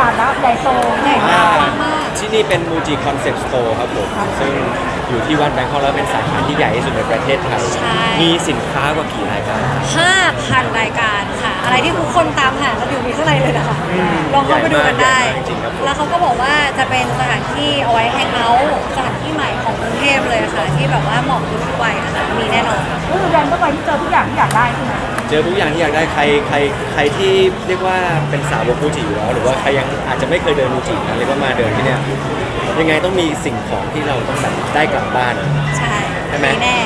ากาศแล้วใหญ่โตใหญ่อ่ามากมาก ที่นี่เป็นมูจิคอนเซ็ปต์สโตร์ครับผม ซึ่งอยู่ที่วันแบงคอกแล้วเป็นสาขาที่ใหญ่ที่สุดในประเทศไทย ใช่ มีสินค้ากว่ากี่รายการ 5,000 รายการค่ะ อะไรที่ทุกคนตามหากันอยู่มีข้างในเลยนะคะลองเข้าไปดูกันได้ ใหญ่มากจริงๆครับผม แล้วเขาก็บอกว่าจะเป็นสถานที่เอาไว้แฮงเอาท์สถานที่ใหม่ ของกรุงเทพเลยค่ะ ที่แบบว่าเหมาะกับทุกวัยนะคะมีแน่นอนก็คือเดินเข้าไปที่เจอทุกอย่างที่อยากได้ใช่ไหมเจอทุกอย่างที่อยากได้ใครใครใครที่เรียกว่าเป็นสาวกมูจิอยู่แล้วหรือว่าใครยังอาจจะไม่เคยเดินมูจินะเรียกว่ามาเดินที่เนี่ยยังไงต้องมีสิ่งของที่เราต้องแบบได้กลับบ้าน ใช่ใช่ไหม มีแน่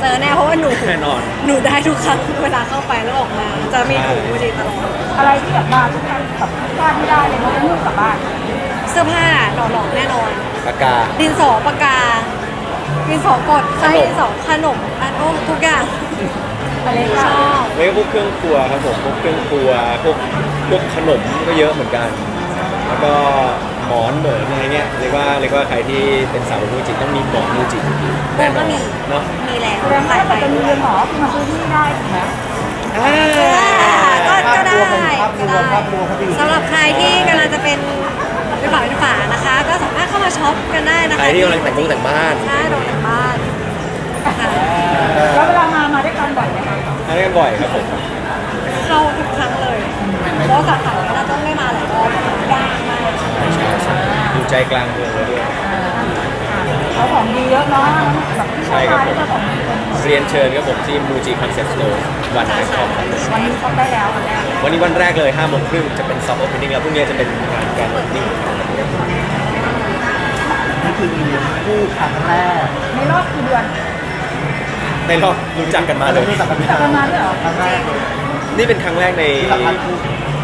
เจอแน่เพราะว่าหนูแน่นอน หนูได้ทุกครั้งเวลาเข้าไปแล้วออกมา จะมีถุงมือดีตลอดอะไรที่แบบมาทุกครั้งแบบทุกบ้านที่ได้เลยเราต้องกลับบ้านเสื้อผ้าหล่อๆแน่นอน ปากกา ดินสอปากกา ดินสอกดไส้ขนม ดินสอขนมอันโอ้ทุกอย่างอะไรชค่ะอบแล้วก็พวกเครื่องครัวครับผมพวกเครื่องครัวพวกพวกขนมก็เยอะเหมือนกัน แล้วก็หมอนเหมือนอะไรเงี้ยเรียกว่าเรียกว่าใครที่เป็นสาวกมูจิต้องมีหมอนมูจิโบแน่นก็อนมีเนาะมีแล้วแสดงว่าหลายใบถ้าเกิดจะมีเรือนหอคือมาซื้อที่นี่ได้ถูกไหมอ่าก็ก็ได้ภาพรก็วมได้ภาพรวมภาพรวมสำหรับใครที่กำลังจะเป็น เป็นฝาเป็นฝานะคะ ก็สามารถเข้ามาช็อปกันได้นะคะใครที่กำลังแต่งงานแต่งบ้านใช่ตรงแต่งบ้านค่ะแล้วเวลามา มาด้วยกันบ่อยไหมคะอันนี้กันบ่อยครับผมเข้าทุกครั้งเลยเพราะสาขาเราต้องได้มาหลายรอบยากมากอยู่ใจกลางเมืองเลยด้วยเอาของดีเยอะเนาะแบบที่ใช่ครับผมก็ของดีเป็นหมด เรียนเชิญครับผมที่มูจิคอนเซ็ปต์สโตร์วันแบงคอกครับวันนี้ช็อปได้แล้ววันแรกวันนี้วันแรกเลย5โมงครึ่งจะเป็นซอฟต์โอเพนนิ่งแล้วพรุ่งนี้จะเป็นงานแกรนด์โอเพนนิ่งนี่คือคู่ครั้งแรกในรอบกี่เดือนในรอบรู้จักกันมาเลย รู้จักกันรู้จักกันมาด้วยเหรอครั้งแรกเลยนี่เป็นครั้งแรกในที่สัมภาษณ์คู่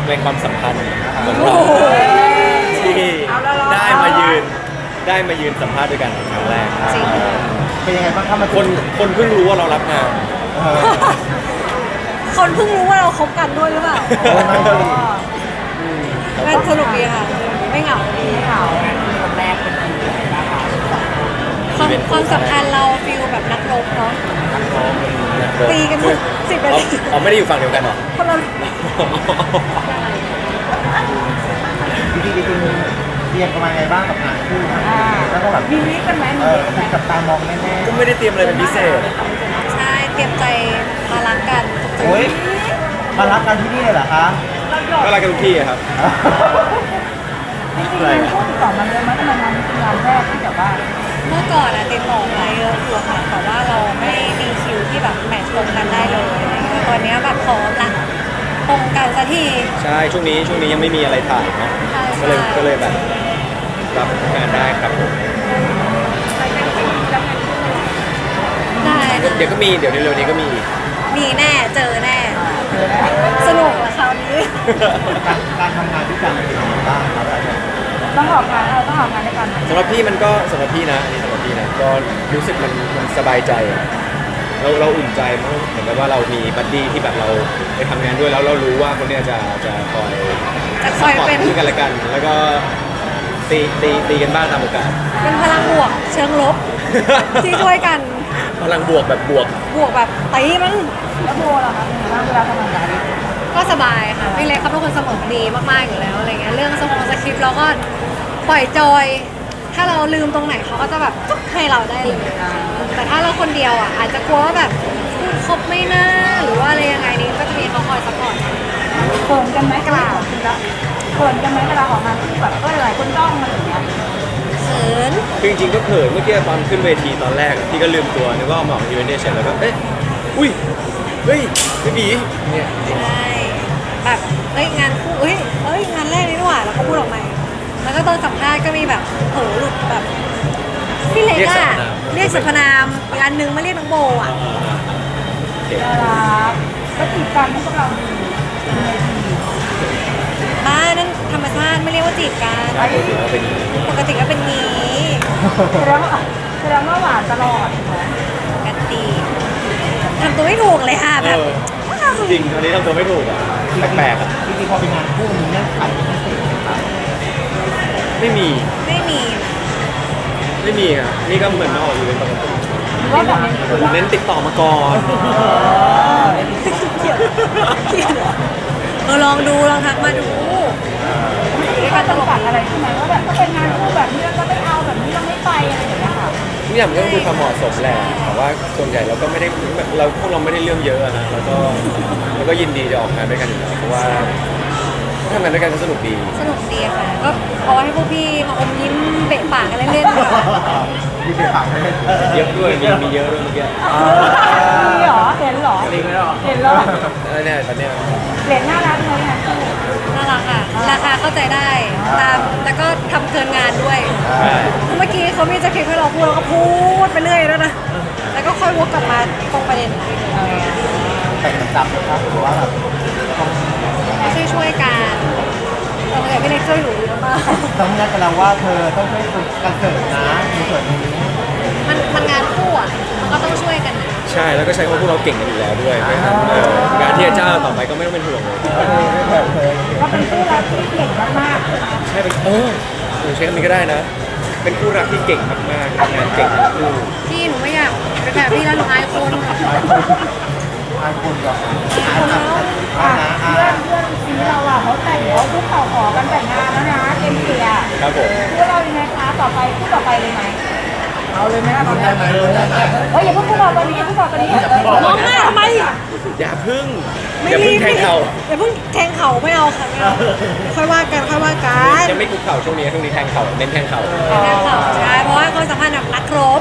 ในความสัมพันธ์ของโอ้เราโหที่ได้มายืน ได้มายืนสัมภาษณ์ด้วยกันเป็นครั้งแรกจริง เป็นยังไงบ้างครับมันคนคนเพิ่งรู้ว่าเรารับงานเออคนเพิ่งรู้ว่าเราคบกันด้วยหรือเปล่าโอ้ไม่เลยมันสนุกดีค่ะไม่เหงาดีข่าวคนแรกเป็นคนแรกนะคะความความสัมพันธ์เราฟิลแบบนักรบเนาะ ตีกันทุกสิบนาอ๋อที อ๋อไม่ได้อยู่ฝั่งเดียวกันเหรอคนละจริงๆจริงๆ เรียนกันมาไงบ้างกับงานคู่แล้วก็แบบมีวิกันไหมมีเออวิกันไหมมีกับตามองแน่ก็ไม่ได้เตรียมอะไรเป็นพิเศษ ใช่เตรียมใจมารักกันๆโอ้ยมารับกันที่นี่เลยเหรอคะก็รักกันทุกที่อะครับ จริงๆงานคู่ติดต่อมาเยอะไหมทำไมงานนี้เป็นงานแรกที่แบบว่าเมื่อก่อนอะติดต่อมาเยอะอยู่ค่ะแต่ว่าเราไม่มีคิวที่แบบแมทช์ตรงกันได้เลยอะไรเงี้ยตอนเนี้ยแบบพร้อมละตรงกันสักที ใช่ ช่วงนี้ช่วงนี้ยังไม่มีอะไรถ่ายเนาะ ใช่ก็เลยใช่ ก็เลยแบบ รับงานได้ครับผมได้นะเดี๋ยวก็มีเดี๋ยวเร็วๆนี้ก็มีอีกมีแน่เจอแน่ สนุกละคราวนี้ การการทำงานด้วยกันเป็นยังไงบ้างครับอาจารย์ต้องออกงานเราต้องออกงานด้วยกันไหมสำหรับพี่มันก็สำหรับพี่นะอันนี้สำหรับพี่นะก็รู้สึกมันมันสบายใจอะเราเราอุ่นใจเพราะเหมือนกับว่าเรามีบัดดี้ที่แบบเราไปทำงานด้วยแล้วเรารู้ว่าคนเนี้ยจะจะคอย จะคอยเป็น ซึ่งกันและกัน แล้วก็ ตีตีตีกันบ้างตามโอกาส เป็นพลังบวกเชิงลบ ที่ช่วยกันพลังบวกแบบบวก บวกแบบตีมันแล้วโบล่ะคะเป็นไงบ้างเวลาทำงานก็สบายค่ะพี่เล็กเขาเป็นคนสมองดีมากๆอยู่แล้วอะไรเงี้ยเรื่องสมองสคริปต์เราก็ปล่อยจอย ถ้าเราลืมตรงไหนเขาก็จะแบบจุ๊บให้เราได้เลยแต่ถ้าเราคนเดียวอะอาจจะกลัวว่าแบบพูดครบไม่น่าหรือว่าอะไรยังไงนี้ก็จะมีเขาคอยซัพพอร์ตเขินกันไหมกล่าวคุณละ เขินกันไหมเวลาออกงานที่แบบเออหลายคนจ้องมาอย่างเงี้ยเขินคือจริงๆก็เขินเมื่อกี้ตอนขึ้นเวทีตอนแรกอะพี่ก็ลืมตัวนึกว่าหมออีเวนเนี่ยเสร็จแล้วก็เอ๊ะอุ้ยเฮ้ยพี่บีเนี่ยใช่แบบเอ้ยงานคู่เอ้ยเอ้ยงานแรกนี่นี่หว่าแล้วก็พูดออกมาแล้วก็ตอนสัมภาษณ์ก็มีแบบเผลอหลุดแบบพี่เล็กอะเรียกสรรพนามอีกอันนึงไม่เรียกน้องโบอะน่ารักก็จีบกันให้พวกเราดี นั่นธรรมชาติไม่เรียกว่าจีบกันใช่ถือว่าเป็นปกติก็เป็นงี้แสดงว่าแสดงว่าหวานตลอดถูกไหมปกติทำตัวไม่ถูกเลยค่ะเอแบบอจริงตอนนี้ทำตัวไม่ถูกอะแปลกๆอะจริงๆพอเป็นงานคู่มีเงื่อนไขพิเศษไหมครับไม่มีไม่มีไม่มีอะนี่ก็เหมือนมาออกอีเวนต์ปกติหรือว่าแบบนี้ผมเน้นติดต่อมาก่อนเกลียดเกลียดเออลองดูลองทักมาดูมี การจำกัดอะไรใช่ไหมว่าแบบถ้าเป็นงานคู่แบบนี้เราก็ไม่เอาแบบนี้เราไม่ไปอะไรอย่างเงี้ยค่ะทุกอย่างมันก็คือความเหมาะสมแหละแต่ว่าส่วนใหญ่เราก็ไม่ได้เราพวกเราไม่ได้เรื่องเยอะอะนะแล้วก็แล้วก็ยินดีจะออกงานด้วยกันอยู่แล้วเพราะว่า ทำงานด้วยกันก็สนุกดี สนุกดีค่ะ ก็เอาให้พวกพี่มาอมยิ้มเบะปากกันเล่นๆดีกว่าอยู่ในปากเลยเยอะด้วย มีมีเยอะด้วยเมื่อกี้มีเหรอ เห็นเหรอ จริงไหมหรอเห็นเหรอ อะไรเนี่ยตอนเนี้ยเหรียญน่ารักเลยนะคู่น่ารักค่ะ ราคาเข้าใจได้ ตาม แล้วก็ทำเกินงานด้วยใช่เมื่อกี้เขามีจะคลิปให้เราพูดเราก็พูดไปเรื่อยแล้วนะ แล้วก็ค่อยวกกลับมาตรงประเด็นแต่งจำนะครับหรือว่าแบบ ช่วยช่วยๆกันแต่เมื่อกี้พี่เล็กช่วยหนูเยอะมากต้องนัดกันแล้วว่าเธอต้องช่วยฝึกการเสิร์ฟนะในส่วนนี้มันมันงานคู่อะมันก็ต้องช่วยกันนะใช่แล้วก็ใช้คำว่าพวกเราเก่งกันอยู่แล้วด้วยเพราะฉะนั้นเอองานที่จะจ้างเราต่อไปก็ไม่ต้องเป็นห่วงเลยไม่แบบเธอก็เป็นคู่รักที่เก่งมากใช่เป็นเออเออใช้คำนี้ก็ได้นะ เป็นคู่รักที่เก่งมากๆทำงานเก่งทั้งคู่พี่หนูไม่อยากเป็นแบบพี่แล้วหนูอายคนอายคนกั บอายคนแล้วๆอะเพื่อนเพื่อนซีเราอะเขาแต่งเขาคู่เข่าขอกันแต่งงานแล้วนะเอ็มเซียครับผมคู่เรายังไงคะต่อไปคู่ต่อไปเลยไหมเอาเลยไหมล่ะตอนได้นี้ไหมได้ไหมเฮ้ยอย่าเพิ่งคู่เราตอนนี้อย่าเพิ่งบอกตอนนี้มองหน้าทำไมอย่าพึ่งไม่อย่ารีพึ่งบแทงเข่าอย่าเพิ่งแทงเข่าไม่เอาค่ะไม่เอาค่อยว่ากันค่อยว่ากันจะไม่คุกเข่าช่วงนี้ช่วงนี้แทงเข่าเน้นแทงเข่าแทงเข่าใช่เพราะว่าความสัมพันธ์แบบนักรบ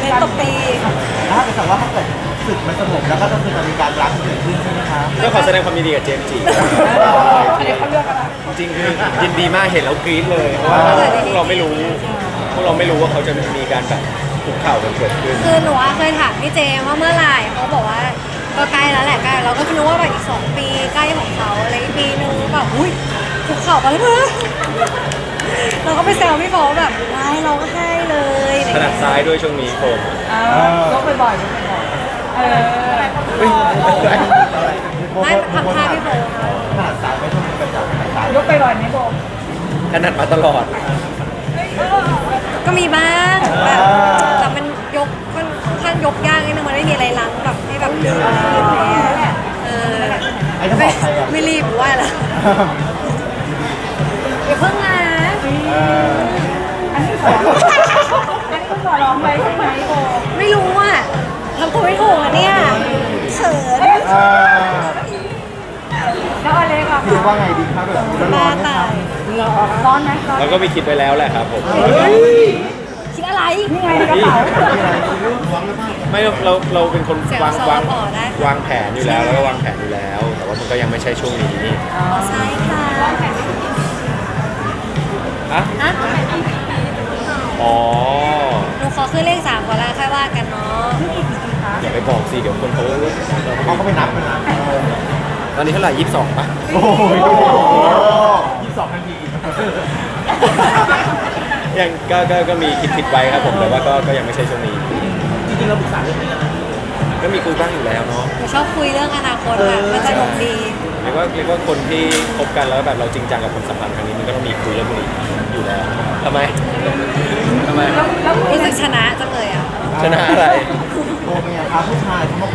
เล่นตบตีถ้าเกิดว่าถ้าเกิด ศึกมันสงบแล้วก็ต้องมีการรักเกิดขึ้นใช่ไหมครับก็ขอแสดงความยินดีกับเจมส์จีเดี๋ยวเขาเลือกกันละจริงๆคือยินดีมากเห็นแล้วกรี๊ดเลยเพราะว่าพวกเราไม่รู้พวกเราไม่รู้ว่าเขาจะมีการแบบคุกเข่ากันเกิดขึ้นคือหนูอะเคยถามพี่เจมว่าเมื่อไหร่เขาบอกว่าก็ใกล้แล้วแหละใกล้เราก็คิดว่าแบบอีกสองปีใกล้ของเขาอะไรอีกปีนึงแบบอุ้ยคุกเข่ากันแล้วเพื่อเราก็ไปแซวพี่โฟแบบว้ายเราก็ให้เลยอะไรถนัเงี้ดยซ้ายด้วยช่วงนี้ผมเออยกบ่อยๆยกบ่อยๆ เฮ้ยไม่ทำท่าพี่โฟขนาดสายไม่ต้องเป็นจับขนาดสายยกบ่อยๆไหมโบถนัดมาตลอด ก็มีบ้างแบบแต่มันยกค่อนข้างยกยากนิดนึงมันไม่มีอะไรล้างแบบให้แบบดึงอะไรเงี้ยเออไอ้ต้องบไม่อกใครอะไม่รีบหรือว่าอะไรอย่าเพิ่งนะเอออันนี้ขออันนี้ขอร้องไว้ใช่ไหมโบไม่รู้อะ ทำตัวไม่ถูกอะเนี่ยเขินเออแล้วอะไรก็คิดว่าไงดีครับแบบร้บ้าอนๆไหมตาครับยร้อนไหมร้อนแล้วก็มีคิดไปแล้วแหละครับผมคิดอะไรนี่ไงในกระเป๋า ไม่เราเราเราเป็นคนเสียงวางซอวางต่อได้ วางแผนอยู่แล้วแล้วก็วางแผนอยู่แล้ว แต่ว่ามันก็ยังไม่ใช่ช่วงนี้อ๋อใช่ค่ะอะฮะอ๋อหนูขอขึ้นเลขสามก่อนแล้วค่อยว่ากันเนาะอย่าไป บอกสิเดี๋ยวคนเขาเขาก็ไปนับกันนะตอนนี้เท่าไหร่ยี่สิบสองปะโอ้โหยี่สิบสองนาทียังก็ก็ก็มีคิดคิดไว้ครับผมแต่ว่าก็ก็ยังไม่ใช่ช่วงนี้จริงๆเราปรึกษาเรื่องนี้กันก็มีคุยบ้างอยู่แล้วเนาะหนูชอบคุยเรื่องอนาคตค่ะมันสนุกดีเรียกว่าเรียกว่าคนที่คบกันแล้วแบบเราจริงจังกับความสัมพันธ์ครั้งนี้มันก็ต้องมีคุยเรื่องพวกนี้อยู่แล้วทำไมทำไมแล้วคุยรู้กัสึนกชนะจังเลยอะชนะอะไร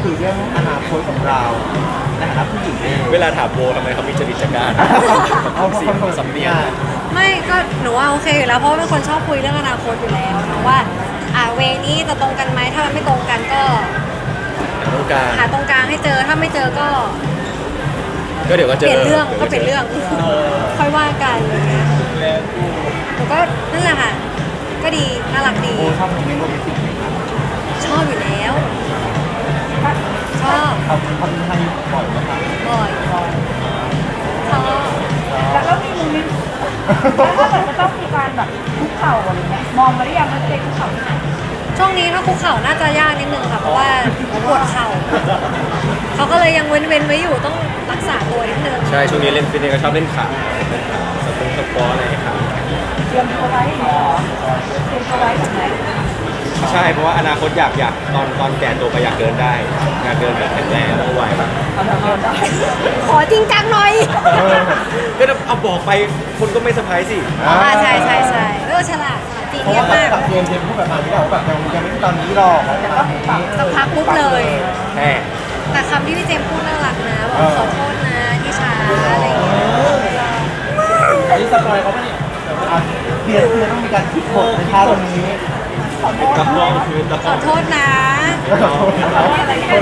คุยเรื่องอนาคตของเราในฐานะผู้หญิงเองเวลาถามโบทำไมเขามีจริตจักรานเอาเสียงสำเนียง ไม่ก็หนูว่าโอเคอยู่แล้วเพราะว่าเป็นคนชอบคุยเรื่องอนาคตอยู่แล้วนะว่าอ่าเวนี้จะตรงกันไหมถ้ามันไม่ตรงกันก็ต้องการหาตรงกลางให้เจอถ้าไม่เจอก็ก็เดี๋ยวก็เปเจอลี่ยนเรื่องก็เปลี่ยนเรื่องค่อยว่ากันอะไรเงี้ยหนูก็นั่นแหละค่ะก็ดีน่ารักดีโบชอบเพลงโรแมนติกไหมครับชอบอยู่แล้ว ชอบเขาเขามีให้บ่อยไหมครับบ่อยชอบแล้วก็มีโมเมนต์แล้วถ้าเกิดจะต้องมีการแบบคุกเข่าอะไรเงี้ยมองมาหรือยังว่าจะได้คุกเข่าที่ไหนช่วงนี้ถ้าคุกเข่าน่าจะยากนิดนึงค่ะเพราะว่าปวดเข่าเขาก็เลยยังเว้นๆไว้อยู่ต้องรักษาตัวนิดนึงใช่ช่วงนี้เล่นฟิตเนสก็ชอบเล่นขาเล่นขาสปงสปอร์อะไรให้ขาเตรียมตัวไว้เหรอเตรียมตัวไว้แบบไหน ใช่เพราะว่าอนาคตอยากอยากตอนตอนแก่ตัวไปอยากเดินได้อยากเดินแบบแข็งแรงไหวแบบขอจริงจังหน่อยก็เอาบอกไปคนก็ไม่เซอร์ไพรส์สิอ่าใช่ใช่ใช่เออฉลาดฉลาดจริเพราะเยี่ยมว่าแบบมากเกมเกมพูดแบบนี้เราแบบยังยังไม่ตอนนี้หรอกแต่ก็สักพักปุ๊บเลยแต่คำที่พี่เจมส์พูดน่ารักนะบอกขอโทษนะที่ช้าอะไรอย่างเงี้ยอันนี้สปอยเขาไม่เนี่ยเดี๋ยวเราต้องมีการคิดบทในคราวงนี้ ตะกล้องคือตะกขล้อองโทษนะอะไรคือ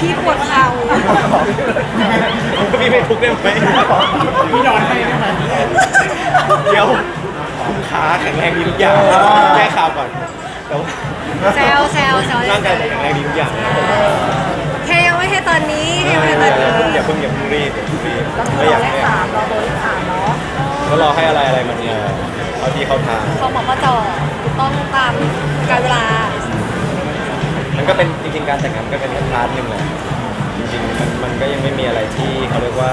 พี่ปวดเข่าพี่ไม่ทุกข์ได้ไหมพี่นอนให้ได้ไหมเดี๋ยวคุณขาแข็งแรงดีทุกอย่างแก้ข่าวก่อนแต่ว่าแซวแซวแซวร่างกายผมแข็งแรงดีทุกอย่างนะแค่ยังไม่ใช่ตอนนี้อแค่ยังไม่ใช่ตอนนี้ย่าเพิ่งอย่าเพิ่งรีบอย่าเพิ่งรีบต้องไม่รออยากเลขให้สามรอตัวเลขสามเนาะก็รอให้อะไรอะไรมันเนี่ยเอาที่เข้าทางเขาบอกว่าจอถูก ต้องตามการเวลา มันก็เป็นจริงๆการแต่งงานก็เป็นแค่พาร์ทหนึ่งแหละจริงๆมันมันก็ยังไม่มีอะไรที่เขาเรียกว่า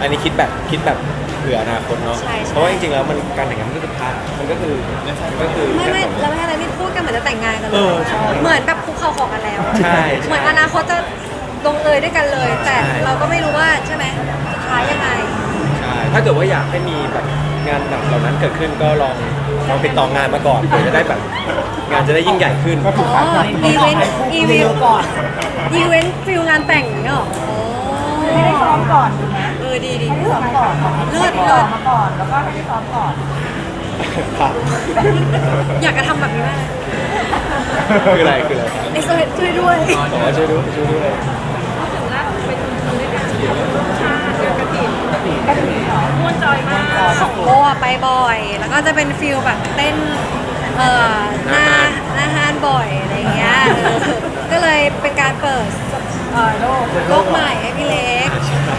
อันนี้คิดแบบคิดแบบเผื่ออนาคตเนาะใช่ใช่ เพราะว่าจริงๆแล้วมันการแต่งงานมันก็คือพาร์ทมันก็คือมันก็คือไม่ไม่แค่เราไม่ใช่อะไรนี่พูดกันเหมือนจะแต่งงานกันเลเอยอใช่เหมือนแบบคุกเข่าขอกันแล้วใช่เหมือนอนาคตจะลงเอยด้วยกันเลย แต่ใช่ เราก็ไม่รู้ว่าใช่ไหมสุดท้ายยังไง ใช่ถ้าเกิดว่าอยากให้มีแบบงานแบบเหล่านั้นเกิดขึ้นก็ลอง ลองติดต่องานมาก่อนเผื่อจะได้แบบงานจะได้ยิ่งใหญ่ขึ้นก็ถูกอ๋อขายอีเวนต์อีเวนต์ก่อนอีเวนต์ฟิลงานแต่งอย่างเงี้ยเหรอโอ้ให้ได้ซ้อมก่อนถูกไหมเออดีดีให้ได้ซ้อมก่อนเลิศให้เลิได้ศซ้อมมาก่อน แล้วก็ให้ได้ซ้อมก่อน ครับอยากจะทำแบบนี้มากเลยคืออะไรคืออะไรไอโซเฮดช่วยด้วย ขอช่วยด้วยช่วยด้วย ของโบอะไปบ่อย แล้วก็จะเป็นฟิลแบบเต้นเอ่อหน้าหน้าห้านบ่อยอะไรอย่างเงี้ยเออก็เลยเป็นการเปิดเอ่อโลกโลกใหม่ให้พี่เล็กใช่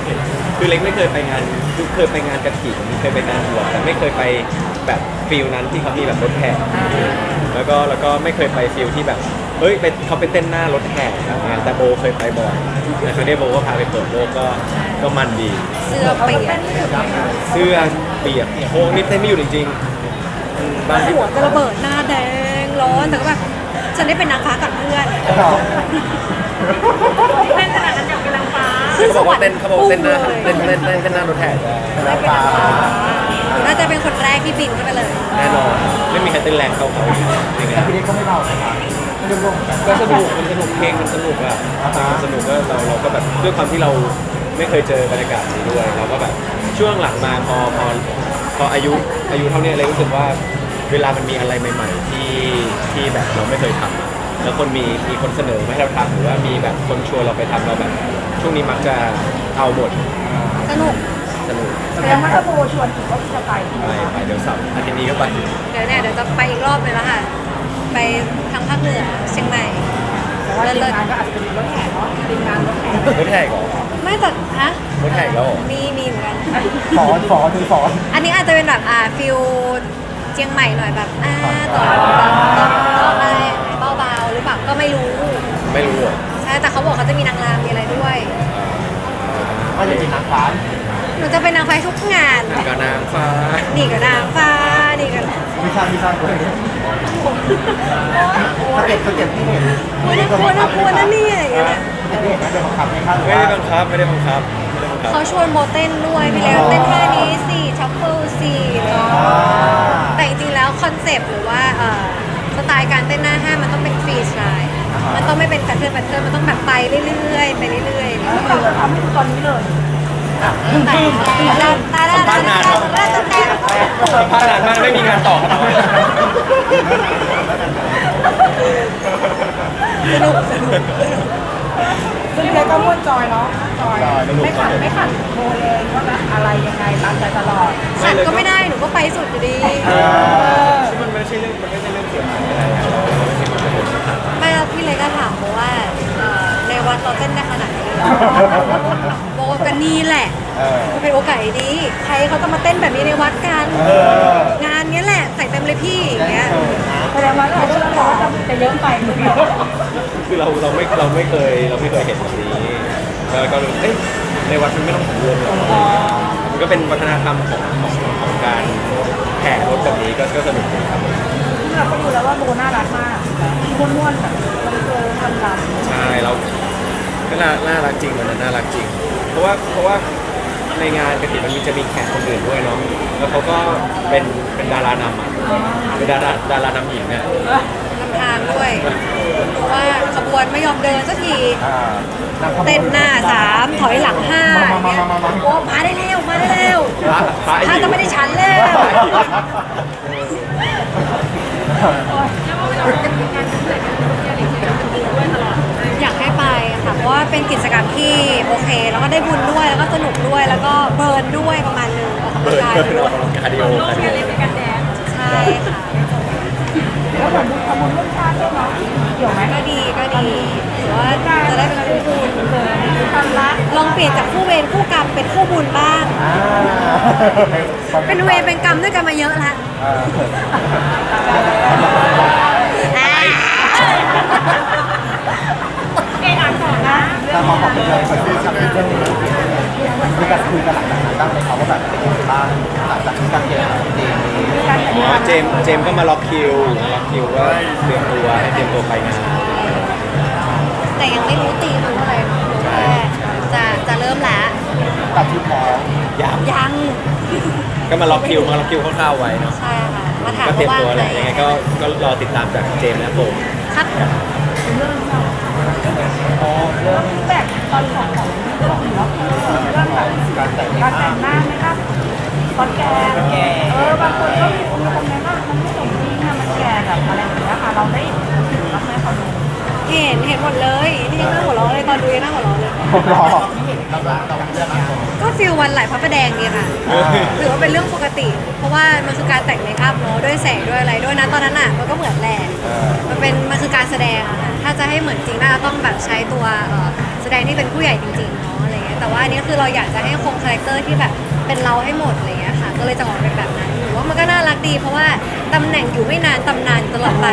คือเล็กไม่เคยไปงานคือเคยไปงานกระถิ่นเคยไปงานบวชแต่ไม่เคยไปแบบฟิลนั้นที่เขามีแบบรถแห่แล้วก็แล้วก็ไม่เคยไปฟิลที่แบบเฮ้ยไปเขาไปเต้นหน้ารถแห่อะไรเงี้ยแต่โบเคยไปบ่อยแต่คือได้โบก็พาไปเปิดโลกก็ ก็มันดี เสื้อเปียกเสื้อเปียกโค้งนี่เต้นไม่อยู่จริงๆอืมบางที่หัวจะระเบิดหน้าแดงร้อนแต่ก็แบบฉันได้เป็นนางฟ้ากับเพื่อนเต้นขนาดนั้นอยากเป็นนางฟ้าเขาบอกว่าเต้นเขาบอกว่าเต้นหน้าเต้นเต้นเต้นเต้นหน้ารถแห่จะได้เป็นนางฟ้าน่าจะเป็นคนแรกที่บินขึ้นไปเลย แน่นอนไม่มีใครเต้นแรงเท่าเขาอย่างเงี้ยพี่เล็กก็ไม่เบานะครับไม่ได้ร่วมกันก็สนุกมันสนุกเพลงมันสนุกอะมันสนุกก็เราเราก็แบบด้วยความที่เรา ไม่เคยเจอบรรยากาศนี้ด้วยเราก็แบบช่วงหลังมาพอพอพออายุอายุเท่านี้เลยรู้สึกว่าเวลามันมีอะไรใหม่ ๆ ที่ที่แบบเราไม่เคยทำอะแล้วคนมีมีคนเสนอมาให้เราทำหรือว่ามีแบบคนชวนเราไปทำเราแบบ ช่วงนี้มักจะเอาหมดสนุกสนุกแสดงว่าถ้าโบชวนอีกก็จะไปไปไปเดี๋ยวสับอาทิตย์นี้ก็ไป เดี๋ยวเนี่ยเดี๋ยวจะไปอีกรอบเลยละค่ะ ไปทางภาคเหนือเชียงใหม่แต่ ว่าทีมงานก็อาจจะเป็นรถแห่เนาะทีมงานรถแห่รถแห่อีกเหรอ ไม่แต่ฮะรถแห่อีกแล้วเหรอ มีมีเหมือนกันสอนสอนคือสอนอันนี้อาจจะเป็นแบบอ่าฟิลเชียงใหม่หน่อยแบบอ่าต่อต่อต่ออะไรเบาๆหรือเปล่าก็ไม่รู้ไม่รู้เหรอใช่แต่เขาบอกเขาจะมีนางรำมีอะไรด้วยว่าจะเป็นนางฟ้าหนูจะเป็นนางฟ้าทุกงานก็นางฟ้านี่ก็นางฟ้านี่ก็ไม่ใช่ไม่ใช่คนนี้ สเก็ตสเก็ตที่เห็นกลัวนะกลัวนะกลัวนะเนี่ยอย่างเงี้ยสเก็ตที่เห็นนะเป็นบังคับไม่ได้บังคับไม่ได้บังคับไม่ได้บังคับเขาชวนโบเต้นด้วยพี่แล้วเต้นท่านี้สี่ชัฟเฟิลสี่อะไรอย่างอ่แต่จริงๆแล้วคอนเซปต์หรือว่าสไตล์การเต้นหน้าห้างมันต้องเป็นฟรีสไตล์มันต้องไม่เป็นแพทเทิร์นแพทเทิร์นมันต้องแบบไปเรื่อยๆไปเรื่อยๆเราจะทำให้ตอนนี้เลยต่ตาตาตาตาตาตาตาสัมภาษณ์นานมากไม่มีงานต่อครับ สนุกสนุกซึ่งเล็กก็ม่วนจอยเนาะจอยไม่ขัดไม่ขัดโบเลยว่าแบบอะไรยังไงตามใจตลอด ขัดก็ไม่ได้หนูก็ไปสุดอยู่ดีซึ่งมันไม่ใช่เรื่องมันไม่ใช่เรื่องเสียหายอะไรเราเราไม่ใช่มันจะเป็นปัญหาไม่แล้วพี่เล็กก็ถามโบว่าเอ่อในวัดเราเต้นได้ขนาดไหนโบก็กันนี่แหละ เออมันเป็นโอกาสดี ใครเขาจะมาเต้นแบบนี้ในวัดกัน เอองานเนี้ยแหละใส่ เต็มเลยพี่อย่างเงี้ยแสดงว่าเราก็ร้อนจะเยอะไปหรือเปล่าคือเราเราไม่เราไม่เคยเราไม่เคยเห็นแบบนี้แล้วก็รู้สึกเอ้ยในวัดมันไม่ต้องของรวมหรอกมันก็เป็นวัฒนธรรมของของของการแห่รถแบบนี้ก็ก็สนุกดีครับผมซึ่งเราก็ดูแล้วว่าโบน่ารักมากม้วนๆแบบมันเกินมันลำใช่เราก็น่าน่ารักจริงมันน่ารักจริง เพราะว่าเพราะว่า ในงานกระถิ่นมันมีจะมีแขกคนอื่นด้วยเนาะแล้วเขาก็เป็นเป็นดารานำอะเป็นดาราดารานำหญิงเนี่ยแล้วำทางด้วยเพราะว่าขบวนไม่ยอมเดินสักทีอ่านั่งขบวเต้นหน้าสามถอยหลังห้ามามามามามาโอ้มาได้แล้วมาได้แล้วพระพระไอ้ถ้าหิวจะไม่ได้ฉันแล้ว เพราะว่าเป็นกิจกรรมที่โอเค แล้วก็ได้บุญด้วยแล้วก็สนุกด้วยแล้วก็เบิร์นด้วยประมาณนึงออกกำลัเบิงร์นกายเบิร์นด้อวอกยกำลังกายคาร์ดิโอคาร์ดิโอใช่ค่ะแล้วผมทำบุญร่วมชาติด้วยเนาะเกี่ยวไหมก็ดีก็ดีถือว่าจะได้เป็นคู่บุญความรักลองเปลี่ยนจากคู่เวรคู่กรรมเป็นคู่บุญบ้างอ่าเป็นเวรเป็นกรรมด้วยกันมาเยอะแล้ว นะถ้าพอขอบเป็นเรื่องของที่ทำเป็นเรื่องนี้มีการคุยกันหลังจากนั้นบ้างไหมครับว่าแบบเป็นยังไงบ้างหลังจากที่การเรียนของเจมส์นี้อ๋อเจมส์เจมส์ก็มาล็อกคิวมาล็อกคิวก็เตรียมตัวให้เตรียมตัวไปงานแต่ยังไม่รู้ตีมันอะไรแค่จะจะเริ่มแล้วตัดชุดแล้วยังยังก็มาล็อกคิวมาล็อกคิวคร่าวๆไว้เนาะใช่ค่ะมาถามก็เตรียมว่าตัวว่างแหไหมละยังไงก็ก็รอติดตามจากเจมส์และผมครับอ๋อเรื่อง แบบตอนของของของเนาะเรื่องแบบการแต่งการแต่งหน้าไหมครับตอนแก่เออบางคนก็มี เห็นเห็นหมดเลยนี่ยังนั่งหัวเราะเลยตอนดูยังนั่งหัวเราะเลย รอเราเราเราเรื่องอะไรก็ฟิลวันไหลพระประแดงดีค่ะถือว่าเป็นเรื่องปกติ เพราะว่ามันคือการแต่งเมคอัพเนอะด้วยแสงด้วยอะไรด้วยนะตอนนั้นอะมันก็เหมือนแหละเออมันเป็นมันคือการแสดงอะค่ะถ้าจะให้เหมือนจริงน่าจะต้องแบบใช้ตัวเอ่อแสดงที่เป็นผู้ใหญ่จริงๆเนาะอะไรเงี้ยแต่ว่าอันนี้คือเราอยากจะให้คงคาแรคเตอร์ที่แบบเป็นเราให้หมดอะไรเงี้ยค่ะก็เลยจะออกเป็นแบบนั้นหรือ ว่ามันก็น่ารักดี เพราะว่าตำแหน่งอยู่ไม่นานตำนานตลอดไป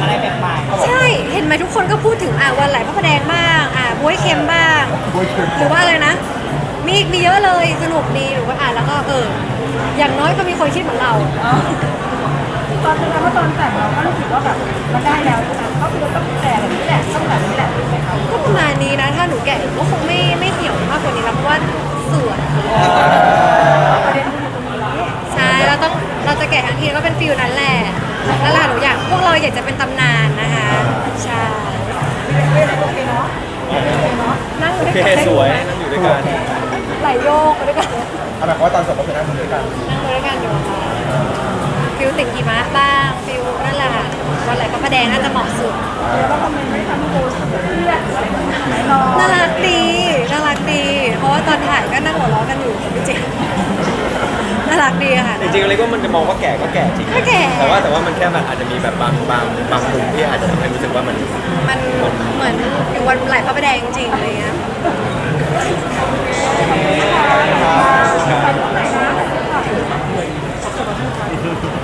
อะไรแบบใหม่ใช่เห็นไหมทุกคนก็พูดถึงอะวันไหลพระประแดงบ้างอะบวยเค็มบ้างโอ้ยคือหรือว่าอะไรนะ มีอีกมีเยอะเลยสนุกดีหรือว่าอ่านแล้วก็เอออย่างน้อยก็มีคนคิดเหมือนเราตอนนั้นว่าตอนแต่งเราก็รู้สึกว่าแบบมันได้แล้วใช่ไหมก็คือต้องแก่แบบนี้แหละต้องแบบนี้แหละใช่ไหมคะก็ประมาณนี้นะ ถ้าหนูแก่หนูก็คงไม่ไม่เหี่ยวมากกว่านี้แล้วเพราะว่าสวย ประเด็นคือตรงนี้เหรอใช่ เราต้องเราจะแก่ทั้งทีก็เป็นฟิลนั้นแหละนั่นแหละหนูอยากพวกเราอยากจะเป็นตำนานนะคะใช่โอเคเนาะนั่งอโอยู่ด้วยเคกันสวยนั่งอยู่ด้วยกันไหลโยกไปด้วยกันเอาแบบว่าตอนจบก็คือนั่งคุยกันนั่งไปด้วยกันอยู่ค่ะฟิลติ่งหิมะบ้าง รักดีค่ะ จริงๆอะไรก็มันจะมองว่าแก่ก็แก่จริงก็แก่ แต่ว่าแต่ว่ามันแค่แบบอาจจะมีแบบบางบางบางมุมที่อาจจะทำให้รู้สึกว่ามันมันเหมือนอยู่วันไหลพระประแดงจริงๆอะไรเงี้ย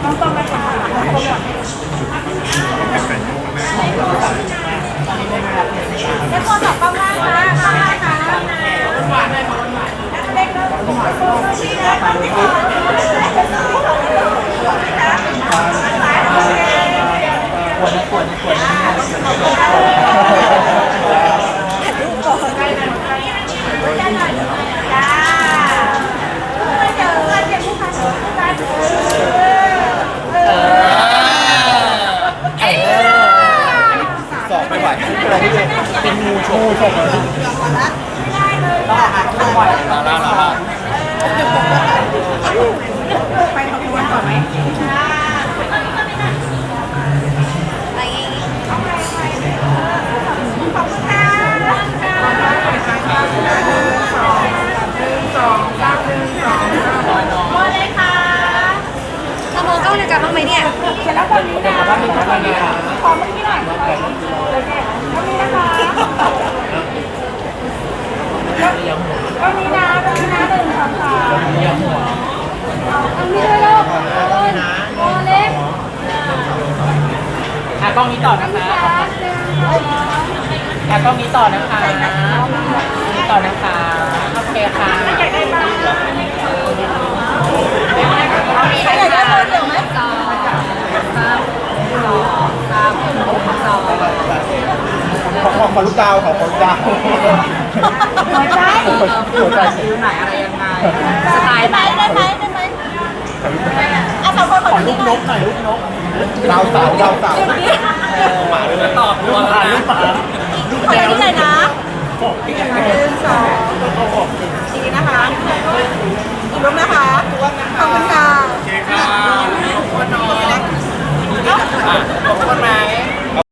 ต้องต้องไปทำอะไรต้องก่อนแล้วตัวต่อกล้องล่างนะกล้องล่างนะเล็กๆนะชี้นะกล้องที่ก่อน ถ่ายรูปก่อน จ้าไม่เจอกันเจ็บผู้พันผู้พันเออ สอบไม่ไหว เป็น งูโนี้ต่อนะคะต่อนะคะ